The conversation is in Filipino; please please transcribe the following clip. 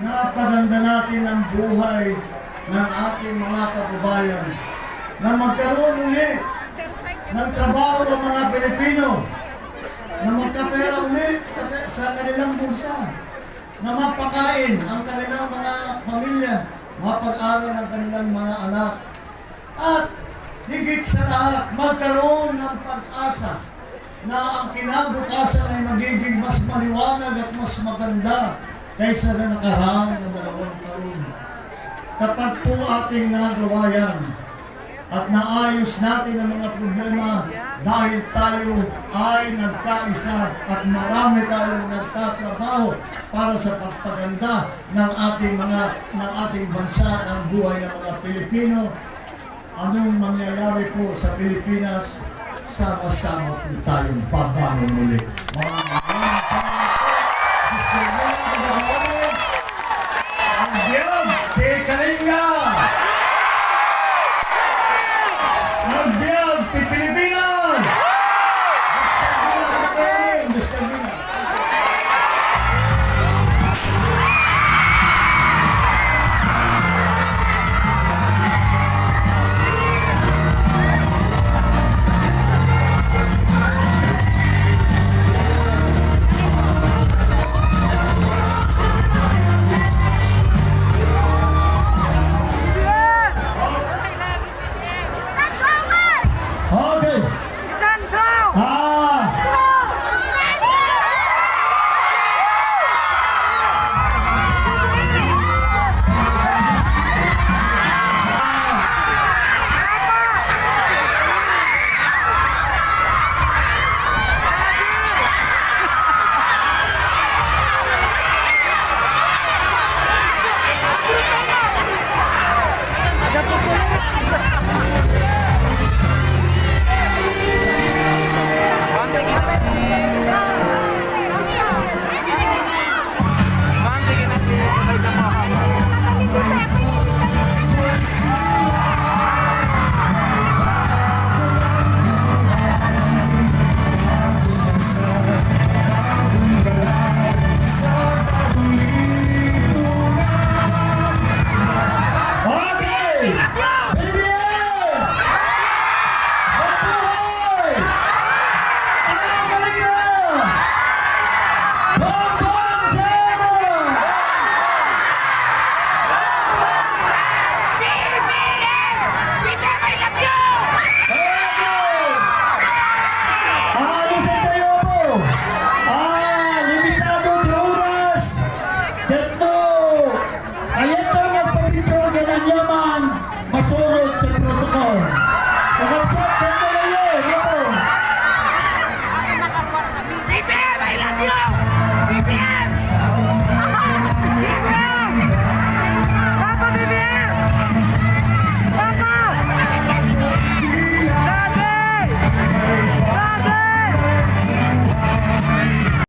napaganda natin ang buhay ng ating mga kababayan. Na magkaroon uli ng trabaho ang mga Pilipino. Na magkapera uli sa, sa kanilang bulsa. Na mapakain ang kanilang mga pamilya, mapag-aral ang kanilang mga anak. At higit sa lahat magkaroon ng pag-asa na ang kinabukasan ay magiging mas maliwanag at mas maganda kaysa sa nakaraang na dalawang taon. Kapag po ating nagawa yan at naayos natin ang mga problema dahil tayo ay nagkaisa at marami tayong nagtatrabaho para sa pagpaganda ng ating mga ng ating bansa ng buhay ng mga Pilipino anong mangyayari po sa Pilipinas sama-sama po tayong babangon muli. Maraming understand me Ah.